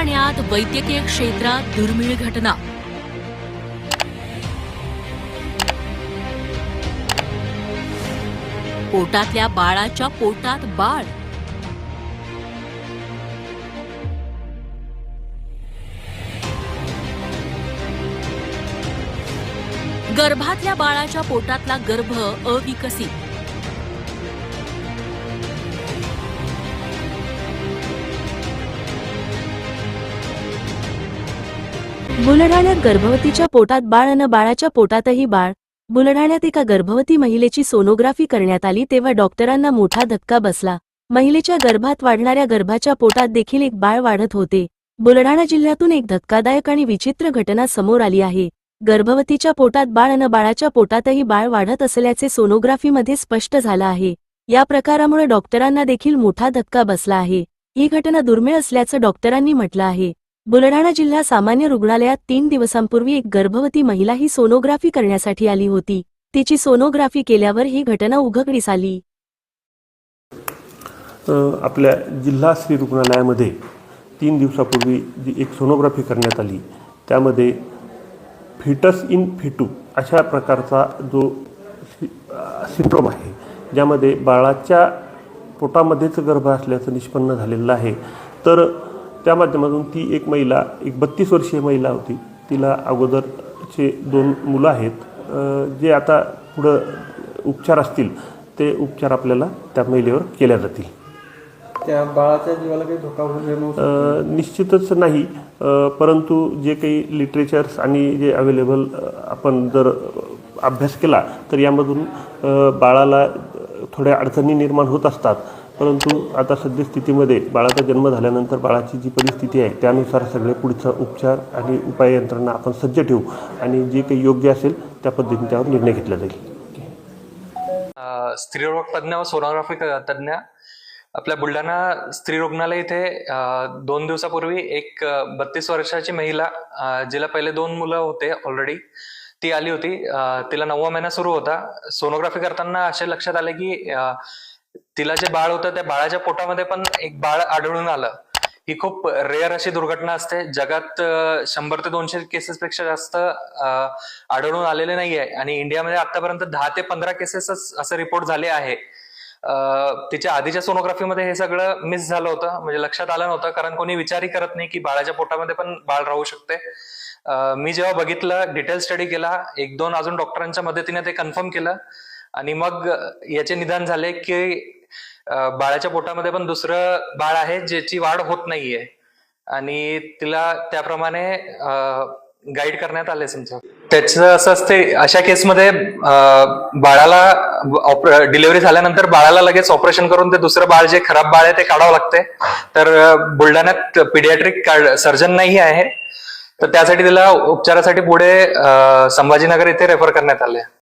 बुलढाण्यात वैद्यकीय क्षेत्रात दुर्मिळ घटना. पोटातल्या बाळाच्या पोटात बाळ. गर्भातल्या बाळाच्या पोटातला गर्भ अविकसित. बुलढाण्यात गर्भवतीच्या पोटात बाळ अन बाळाच्या पोटातही बाळ. बुलढाण्यात एका गर्भवती महिलेची सोनोग्राफी करण्यात आली तेव्हा डॉक्टरांना मोठा धक्का बसला. महिलेच्या गर्भात वाढणाऱ्या गर्भाच्या पोटात देखील एक बाळ वाढत होते. बुलढाणा जिल्ह्यातून एक धक्कादायक आणि विचित्र घटना समोर आली आहे. गर्भवतीच्या पोटात बाळ अन बाळाच्या पोटातही बाळ वाढत असल्याचे सोनोग्राफीमध्ये स्पष्ट झालं आहे. या प्रकारामुळे डॉक्टरांना देखील मोठा धक्का बसला आहे. ही घटना दुर्मिळ असल्याचं डॉक्टरांनी म्हटलं आहे. बुलढाणा जिल्हा सामान्य रुग्णालयात तीन दिवसांपूर्वी एक गर्भवती महिला ही सोनोग्राफी करण्यासाठी आली होती. तिची सोनोग्राफी केल्यावर ही घटना उघडकीस आली. आपल्या जिल्हा स्त्री रुग्णालयामध्ये तीन दिवसापूर्वी जी एक सोनोग्राफी करण्यात आली त्यामध्ये फिटस इन फिटू अशा प्रकारचा जो सिंड्रोम आहे ज्यामध्ये बाळाच्या पोटामध्येच गर्भ असल्याचं निष्पन्न झालेलं आहे. तर त्या माध्यमातून ती एक महिला एक बत्तीस वर्षीय महिला होती. तिला अगोदरचे दोन मुलं आहेत. जे आता पुढं उपचार असतील ते उपचार आपल्याला त्या महिलेवर केल्या जातील. त्या बाळाच्या जीवाला काही धोका होऊ नये निश्चितच नाही. परंतु जे काही लिटरेचर्स आणि जे अवेलेबल आपण जर अभ्यास केला तर यामधून बाळाला थोड्या अडचणी निर्माण होत असतात. परंतु आता सद्यस्थितीमध्ये बाळाचा जन्म झाल्यानंतर बाळाची जी परिस्थिती आहे त्यानुसार सगळे पुढचा उपचार आणि उपाय यंत्रणा आपण सज्ज ठेवू आणि जे काही योग्य असेल त्या पद्धतीने त्यावर निर्णय घेतला जाईल. स्त्रीरोग तज्ज्ञ व सोनोग्राफी तज्ज्ञ आपल्या बुलढाणा स्त्री रुग्णालय इथे दोन दिवसापूर्वी एक बत्तीस वर्षाची महिला जिला पहिले दोन मुलं होते ऑलरेडी ती आली होती. तिला नववा महिना सुरू होता. सोनोग्राफी करताना असे लक्षात आले की तिला जे बाळ होतं त्या बाळाच्या पोटामध्ये पण एक बाळ आढळून आलं. ही खूप रेअर अशी दुर्घटना असते. जगात शंभर ते दोनशे केसेस पेक्षा जास्त आढळून आलेले नाही आहे आणि इंडियामध्ये आतापर्यंत दहा ते पंधरा केसेसच असे रिपोर्ट झाले आहे. तिच्या आधीच्या सोनोग्राफीमध्ये हे सगळं मिस झालं होतं. म्हणजे लक्षात आलं नव्हतं. कारण कोणी विचारही करत नाही की बाळाच्या पोटामध्ये पण बाळ राहू शकते. मी जेव्हा बघितलं डिटेल स्टडी केला एक दोन अजून डॉक्टरांच्या मदतीने ते कन्फर्म केलं. आणि मग याचे निदान झाले की बाळाच्या पोटामध्ये पण दुसरं बाळ आहे ज्याची वाढ होत नाहीये. आणि तिला त्याप्रमाणे गाईड करण्यात आले समजा त्याचं असं असते अशा केसमध्ये बाळाला डिलिव्हरी झाल्यानंतर बाळाला लगेच ऑपरेशन करून ते दुसरं बाळ जे खराब बाळ आहे ते काढावं लागते तर बुलढाण्यात पिडियाट्रिक सर्जन नाही आहे. तर त्यासाठी तिला उपचारासाठी पुढे संभाजीनगर इथे रेफर करण्यात आले